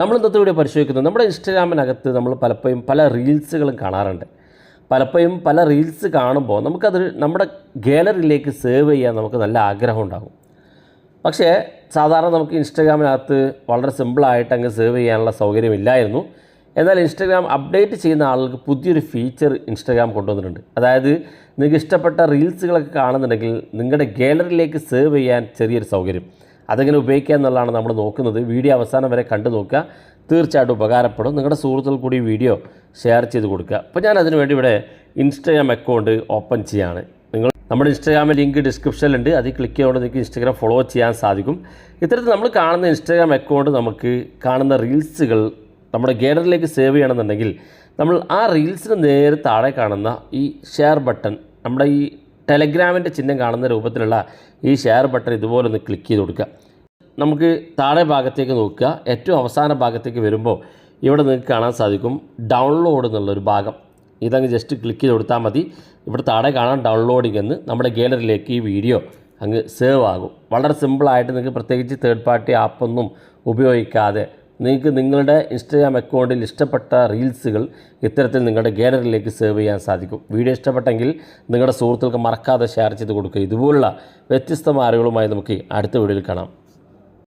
നമ്മൾ ഇന്നത്തെ വീഡിയോ പരിശോധിക്കുന്നത് നമ്മുടെ ഇൻസ്റ്റഗ്രാമിനകത്ത് നമ്മൾ പലപ്പോഴും പല റീൽസുകളും കാണാറുണ്ട്. പലപ്പോഴും പല റീൽസ് കാണുമ്പോൾ നമുക്കത് നമ്മുടെ ഗാലറിയിലേക്ക് സേവ് ചെയ്യാൻ നമുക്ക് നല്ല ആഗ്രഹം ഉണ്ടാകും. പക്ഷേ സാധാരണ നമുക്ക് ഇൻസ്റ്റഗ്രാമിനകത്ത് വളരെ സിമ്പിളായിട്ട് അങ്ങ് സേവ് ചെയ്യാനുള്ള സൗകര്യമില്ലായിരുന്നു എന്നാൽ ഇൻസ്റ്റഗ്രാം അപ്ഡേറ്റ് ചെയ്യുന്ന ആളുകൾക്ക് പുതിയൊരു ഫീച്ചർ ഇൻസ്റ്റഗ്രാം കൊണ്ടുവന്നിട്ടുണ്ട്. അതായത് നിങ്ങൾക്ക് ഇഷ്ടപ്പെട്ട റീൽസുകളൊക്കെ കാണുന്നുണ്ടെങ്കിൽ നിങ്ങളുടെ ഗാലറിയിലേക്ക് സേവ് ചെയ്യാൻ ചെറിയൊരു സൗകര്യം. അതെങ്ങനെ ഉപയോഗിക്കുക എന്നുള്ളതാണ് നമ്മൾ നോക്കുന്നത്. വീഡിയോ അവസാനം വരെ കണ്ടു നോക്കുക. തീർച്ചയായിട്ടും ഉപകാരപ്പെടും. നിങ്ങളുടെ സുഹൃത്തുക്കൾ കൂടി വീഡിയോ ഷെയർ ചെയ്ത് കൊടുക്കുക. അപ്പോൾ ഞാൻ അതിനുവേണ്ടി ഇവിടെ ഇൻസ്റ്റഗ്രാം അക്കൗണ്ട് ഓപ്പൺ ചെയ്യാണ്. നിങ്ങൾ നമ്മുടെ ഇൻസ്റ്റാഗ്രാമിൽ ലിങ്ക് ഡിസ്ക്രിപ്ഷനിലുണ്ട് അതിൽ ക്ലിക്ക് ചെയ്തുകൊണ്ട് നിങ്ങൾക്ക് ഇൻസ്റ്റാഗ്രാം ഫോളോ ചെയ്യാൻ സാധിക്കും. ഇത്തരത്തിൽ നമ്മൾ കാണുന്ന ഇൻസ്റ്റാഗ്രാം അക്കൗണ്ട് നമുക്ക് കാണുന്ന റീൽസുകൾ നമ്മുടെ ഗാലറിയിലേക്ക് സേവ് ചെയ്യണമെന്നുണ്ടെങ്കിൽ നമ്മൾ ആ റീൽസിന് നേരെ താഴെ കാണുന്ന ഈ ഷെയർ ബട്ടൺ നമ്മുടെ ഈ ടെലഗ്രാമിന്റെ ചിഹ്നം കാണുന്ന രൂപത്തിലുള്ള ഈ ഷെയർ ബട്ടൺ ഇതുപോലെ ഒന്ന് ക്ലിക്ക് ചെയ്ത് കൊടുക്കുക. നമുക്ക് താഴെ ഭാഗത്തേക്ക് നോക്കുക. ഏറ്റവും അവസാന ഭാഗത്തേക്ക് വരുമ്പോൾ ഇവിടെ നിങ്ങൾക്ക് കാണാൻ സാധിക്കും ഡൗൺലോഡ് എന്നുള്ളൊരു ഭാഗം. ഇതങ്ങ് ജസ്റ്റ് ക്ലിക്ക് ചെയ്ത് കൊടുത്താൽ മതി. ഇവിടെ താഴെ കാണാൻ ഡൗൺലോഡിംഗ് എന്ന്. നമ്മുടെ ഗാലറിയിലേക്ക് ഈ വീഡിയോ അങ്ങ് സേവ് ആകും. വളരെ സിമ്പിളായിട്ട് നിങ്ങൾക്ക് പ്രത്യേകിച്ച് തേർഡ് പാർട്ടി ആപ്പൊന്നും ഉപയോഗിക്കാതെ നിങ്ങൾക്ക് നിങ്ങളുടെ ഇൻസ്റ്റഗ്രാം അക്കൗണ്ടിൽ ഇഷ്ടപ്പെട്ട റീൽസുകൾ ഇത്തരത്തിൽ നിങ്ങളുടെ ഗാലറിയിലേക്ക് സേവ് ചെയ്യാൻ സാധിക്കും. വീഡിയോ ഇഷ്ടപ്പെട്ടെങ്കിൽ നിങ്ങളുടെ സുഹൃത്തുക്കൾക്ക് മറക്കാതെ ഷെയർ ചെയ്ത് കൊടുക്കുക. ഇതുപോലുള്ള വ്യത്യസ്തമായ അറിവുകളുമായി നമുക്ക് അടുത്ത വീഡിയോയിൽ കാണാം.